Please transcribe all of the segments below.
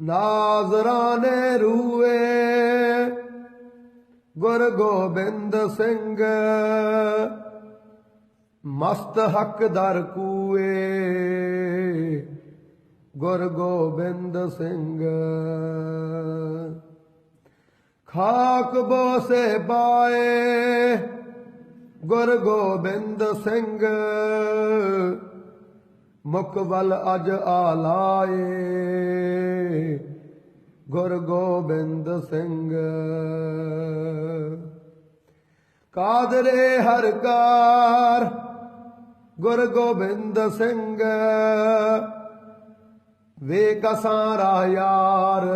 ਨਾਜ਼ਰਾਨੇ ਰੂਏ। ਗੁਰ ਗੋਬਿੰਦ ਸਿੰਘ, ਮਸਤ ਹੱਕ ਦਰ ਕੂਏ। ਗੁਰ ਗੋਬਿੰਦ ਸਿੰਘ, ਖਾਕ ਬੋਸੇ ਪਾਏ ਗੁਰ ਗੋਬਿੰਦ ਸਿੰਘ ਮੁਖ ਵੱਲ ਅਜ ਆਲਾਏ। ਗੁਰ ਗੋਬਿੰਦ ਸਿੰਘ। ਕਾਦਰੇ ਹਰ ਕਾਰ ਗੁਰ ਗੋਬਿੰਦ ਸਿੰਘ। ਵੇ ਕਸਾਰਾ ਯਾਰ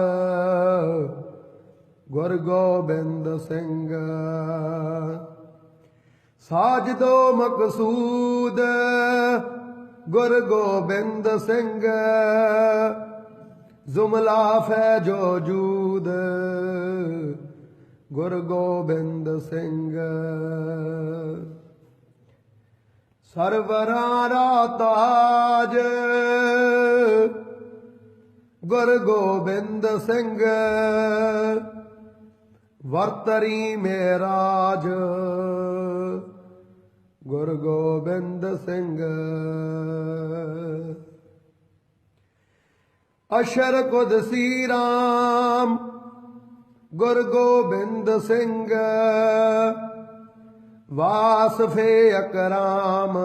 ਗੁਰ ਗੋਬਿੰਦ ਸਿੰਘ। ਸਾਜਦੋ ਮਕਸੂਦ ਗੁਰ ਗੋਬਿੰਦ ਸਿੰਘ। ਜ਼ੁਮਲਾ ਫੈਜੋ ਜੂਦ। ਗੁਰ ਗੋਬਿੰਦ ਸਿੰਘ। ਸਰਵਰਾਂ ਦਾ ਤਾਜ। ਗੁਰ ਗੋਬਿੰਦ ਸਿੰਘ। ਵਰਤਰੀ ਮੇਰਾਜ। ਗੁਰ ਗੋਬਿੰਦ ਸਿੰਘ ਅਸ਼ਰ ਕੁਦਸੀ RAM ਗੁਰ ਗੋਬਿੰਦ ਸਿੰਘ ਵਾਸ ਫੇ ਅਕਰਾਮ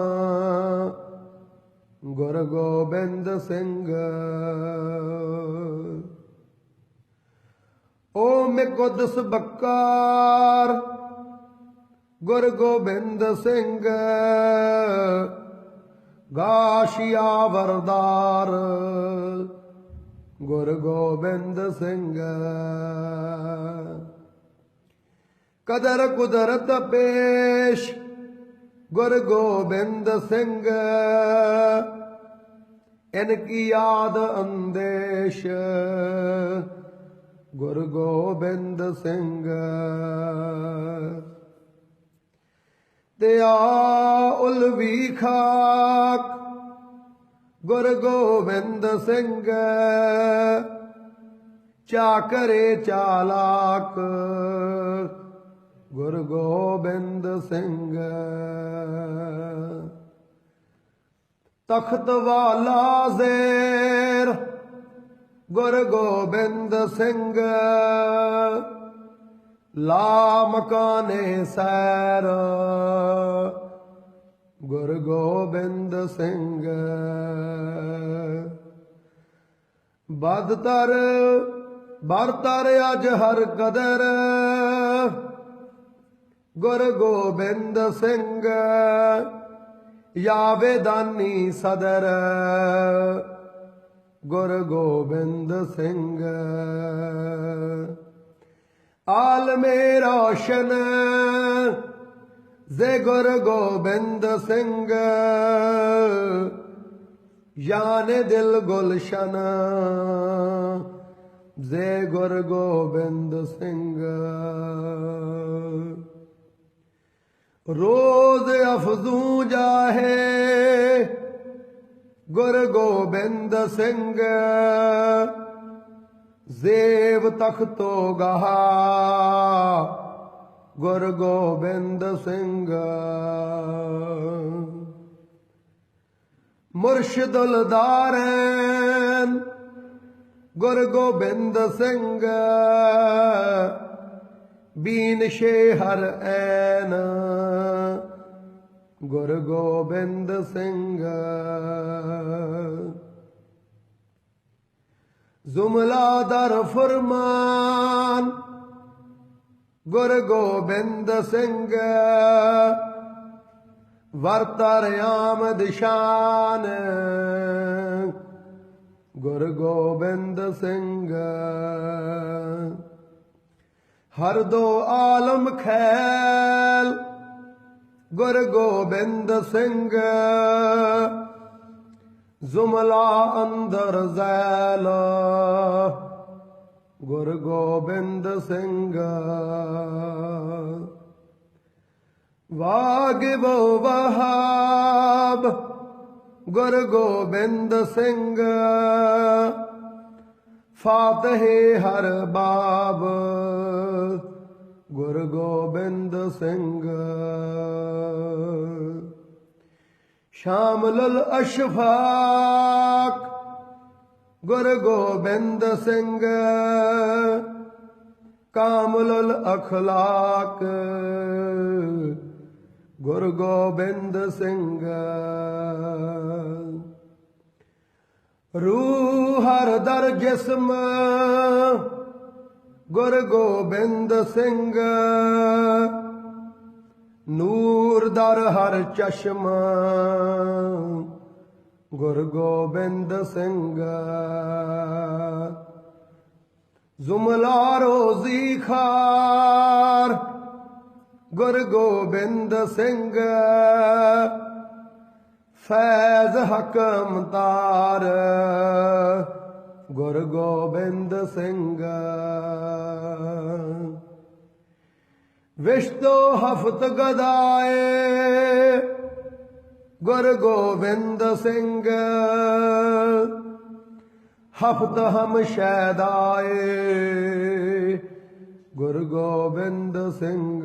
ਗੁਰ ਗੋਬਿੰਦ ਸਿੰਘ ਓ ਮੇ ਕੁਦਸ ਬੱਕਾਰ ਗੁਰ ਗੋਬਿੰਦ ਸਿੰਘ ਗਾਸ਼ੀਆ ਵਰਦਾਰ ਗੁਰ ਗੋਬਿੰਦ ਸਿੰਘ ਕਦਰ ਕੁਦਰਤ ਪੇਸ਼ ਗੁਰ ਗੋਬਿੰਦ ਸਿੰਘ ਇਨ ਕੀ ਯਾਦ ਅੰਦੇਸ਼ ਗੁਰ ਗੋਬਿੰਦ ਸਿੰਘ ਤਿਆ ਆ ਉਲਵੀ ਖਾਕ। ਗੁਰ ਗੋਬਿੰਦ ਸਿੰਘ ਚਾਕਰੇ ਚਾਲਾਕ। ਗੁਰ ਗੋਬਿੰਦ ਸਿੰਘ ਤਖਤ ਵਾਲਾ ਜ਼ੇਰ। ਗੁਰ ਗੋਬਿੰਦ ਸਿੰਘ ਲਾ ਮਕਾਨੇ ਸੈਰ। ਗੁਰ ਗੋਬਿੰਦ ਸਿੰਘ। ਬਦਤਰ ਬਰਤਰ ਅਜ ਹਰ ਕਦਰ। ਗੁਰ ਗੋਬਿੰਦ ਸਿੰਘ, ਯਾਵੇ ਦਾਨੀ ਸਦਰ। ਗੁਰ ਗੋਬਿੰਦ ਸਿੰਘ। ਆਲਮੇ ਰੋਸ਼ਨ ਜ਼ੇ ਗੁਰ ਗੋਬਿੰਦ ਸਿੰਘ ਯਾਨ ਦਿਲ ਗੁਲਸ਼ਨ ਜ਼ੇ ਗੁਰ ਗੋਬਿੰਦ ਸਿੰਘ ਰੋਜ਼ ਅਫਜ਼ੂ ਜਾਹੇ ਗੁਰ ਗੋਬਿੰਦ ਸਿੰਘ ਜ਼ੇਵ ਤਖਤੋ ਗਹਾ। ਗੁਰ ਗੋਬਿੰਦ ਸਿੰਘ। ਮੁਰਸ਼ਿਦੁਲ ਦਾਰੈਨ ਗੁਰ ਗੋਬਿੰਦ ਸਿੰਘ। ਬੀਨ ਸ਼ੇ ਹਰ ਐਨ। ਗੁਰ ਗੋਬਿੰਦ ਸਿੰਘ। ਜ਼ੁਮਲਾ ਦਰ ਫਰਮਾਨ ਗੁਰ ਗੋਬਿੰਦ ਸਿੰਘ ਵਰਤਰ ਆਮਦ ਸ਼ਾਨ ਗੁਰ ਗੋਬਿੰਦ ਸਿੰਘ ਹਰ ਦੋ ਆਲਮ ਖੈਲ ਗੁਰ ਗੋਬਿੰਦ ਸਿੰਘ ਜ਼ੁਮਲਾ ਅੰਦਰ ਜ਼ੈਲ ਗੁਰ ਗੋਬਿੰਦ ਸਿੰਘ ਵਾਗਿਬ ਵਹਾਬ ਗੁਰ ਗੋਬਿੰਦ ਸਿੰਘ ਫਾਤਿਹ ਹਰ ਬਾਬ ਗੁਰ ਗੋਬਿੰਦ ਸਿੰਘ ਸ਼ਾਮਲਲ ਅਸ਼ਫਾਕ, ਗੁਰ ਗੋਬਿੰਦ ਸਿੰਘ। ਕਾਮਲਲ ਅਖਲਾਕ, ਗੁਰ ਗੋਬਿੰਦ ਸਿੰਘ। ਰੂਹ ਹਰ ਦਰ ਜਿਸਮ, ਗੁਰ ਗੋਬਿੰਦ ਸਿੰਘ। ਨੂਰ ਦਰ ਹਰ ਚਸ਼ਮਾ। ਗੁਰ ਗੋਬਿੰਦ ਸਿੰਘ। ਜ਼ੁਮਲਾ ਰੋਜ਼ੀ ਖਾਰ। ਗੁਰ ਗੋਬਿੰਦ ਸਿੰਘ। ਫੈਜ਼ ਹਕਮ ਤਾਰ। ਗੁਰ ਗੋਬਿੰਦ ਸਿੰਘ। ਵਿਸ਼ਤੋ ਹਫਤ ਗਦਾਏ। ਗੁਰ ਗੋਬਿੰਦ ਸਿੰਘ, ਹਫਤ ਹਮ ਸ਼ੈਦਾਏ। ਗੁਰ ਗੋਬਿੰਦ ਸਿੰਘ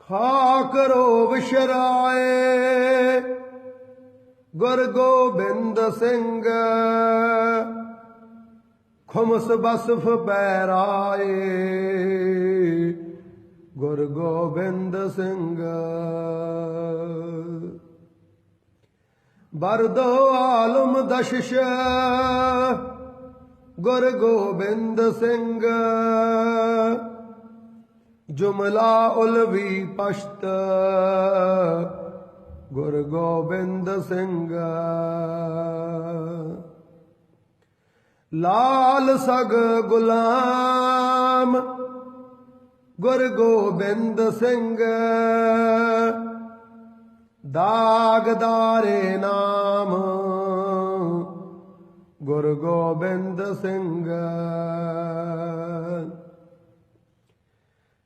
ਖਾ ਕਰੋ ਵਿਸ਼ਰਾਏ ਗੁਰ ਗੋਬਿੰਦ ਸਿੰਘ ਖੁਮਸ ਬਸਫ ਪੈਰਾਏ। ਗੁਰ ਗੋਬਿੰਦ ਸਿੰਘ। ਬਰਦੋ ਆਲਮ ਦਸ਼ਸ਼। ਗੁਰ ਗੋਬਿੰਦ ਸਿੰਘ। ਜੁਮਲਾ ਉਲਵੀ ਪਸ਼ਤ। ਗੁਰ ਗੋਬਿੰਦ ਸਿੰਘ। ਲਾਲ ਸਗ ਗੁਲਾਮ, ਗੁਰ ਗੋਬਿੰਦ ਸਿੰਘ। ਦਾਗਦਾਰੇ ਨਾਮ, ਗੁਰ ਗੋਬਿੰਦ ਸਿੰਘ।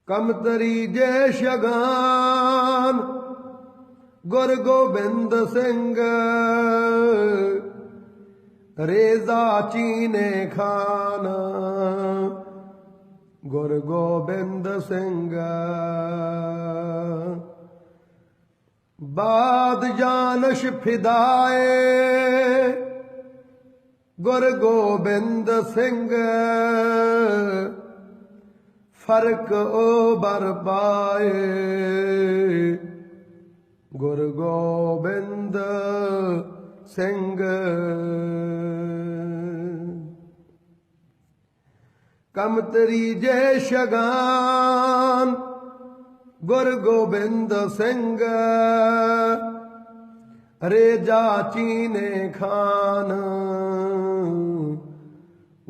ਕਮਤਰੀ ਜੇ ਸ਼ਗਾਨ ਗੁਰ ਗੋਬਿੰਦ ਸਿੰਘ। ਰੇਜ਼ਾ ਚੀਨੇ ਖਾਨ। ਗੁਰ ਗੋਬਿੰਦ ਸਿੰਘ। ਬਾਦ ਜਾਨਸ਼ ਫਿਦਾਏ ਗੁਰ ਗੋਬਿੰਦ ਸਿੰਘ। ਫ਼ਰਕ ਉਹ ਬਰ ਪਾਏ। ਗੁਰ ਗੋਬਿੰਦ ਸਿੰਘ। ਕਮਤਰੀ ਜੇ ਸ਼ਗਾਨ, ਗੁਰ ਗੋਬਿੰਦ ਸਿੰਘ। ਰੇਜਾ ਚੀਨੇ ਖਾਨ,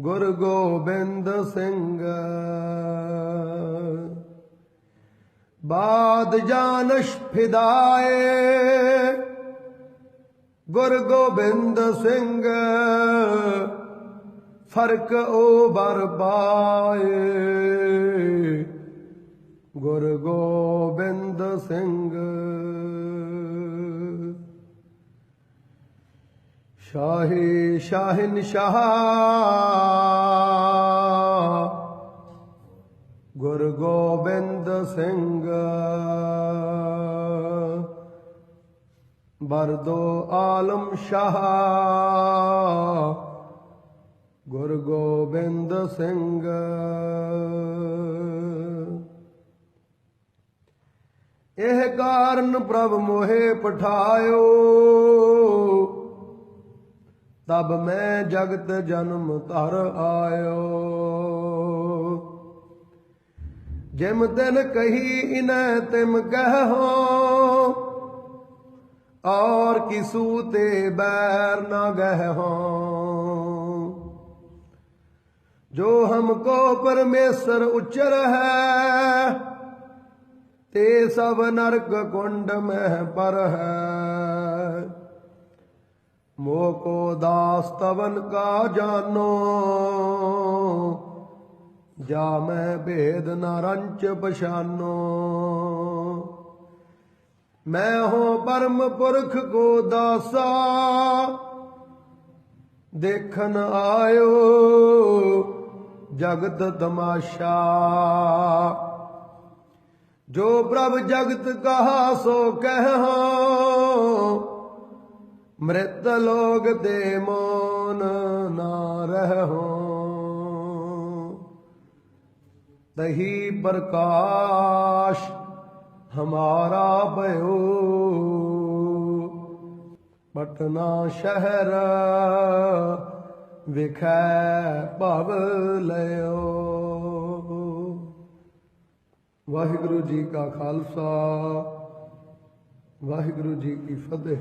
ਗੁਰ ਗੋਬਿੰਦ ਸਿੰਘ। ਬਾਦ ਜਾਨਸ਼ ਫਿਦਾਏ, ਗੁਰ ਗੋਬਿੰਦ ਸਿੰਘ। ਫ਼ਰਕ ਉਹ ਬਰ ਪਾਏ। ਗੁਰ ਗੋਬਿੰਦ ਸਿੰਘ। ਸ਼ਾਹੀ ਸ਼ਾਹਿਨ ਸ਼ਾਹ। ਗੁਰ ਗੋਬਿੰਦ ਸਿੰਘ। ਬਰਦੋ ਆਲਮ ਸ਼ਾਹ। ਗੁਰ ਗੋਬਿੰਦ ਸਿੰਘ। ਇਹ ਕਾਰਨ ਪ੍ਰਭ ਮੋਹੇ ਪਠਾਇਓ, ਤਬ ਮੈਂ ਜਗਤ ਜਨਮ ਧਰ ਆਇਓ। ਜਿਮ ਤਿਨ ਕਹੀ ਇਨੈ ਤਿਮ ਕਹੋ ਔਰ ਕਿਸੂ ਤੇ ਬੈਰ ਨਾ ਗਹਿ ਜੋ ਹਮਕੋ ਪਰਮੇਸ਼ਰ ਉਚਰ ਹੈ, ਤੇ ਸਭ ਨਰਕ ਕੁੰਡ ਮਹਿ ਪਰ ਹੈ। ਮੋਹ ਕੋ ਦਾਸ ਤਵਨ ਕਾ ਜਾਨੋ, ਜਾ ਮੈਂ ਭੇਦ ਨ ਪਛਾਨੋ। ਮੈਂ ਹੋ ਪਰਮ ਪੁਰਖ ਕੋ ਦਾਸਾ ਦੇਖਣ ਆਇਓ ਜਗਤ ਤਮਾਸ਼ਾ। ਜੋ ਪ੍ਰਭ ਜਗਤ ਕਹਾ, ਸੋ ਕਹਿਓ। ਮ੍ਰਿਤ ਲੋਗ ਦੇ ਮੋਨ ਨਾ ਰਹੋ। ਤਹੀ ਪ੍ਰਕਾਸ਼ ਹਮਾਰਾ ਭਇਓ। ਪਟਨਾ ਸ਼ਹਿਰ ਵਿਖੈ ਭਵ ਲਿਓ ਵਾਹਿਗੁਰੂ ਜੀ ਕਾ ਖਾਲਸਾ ਵਾਹਿਗੁਰੂ ਜੀ ਕੀ ਫਤਿਹ।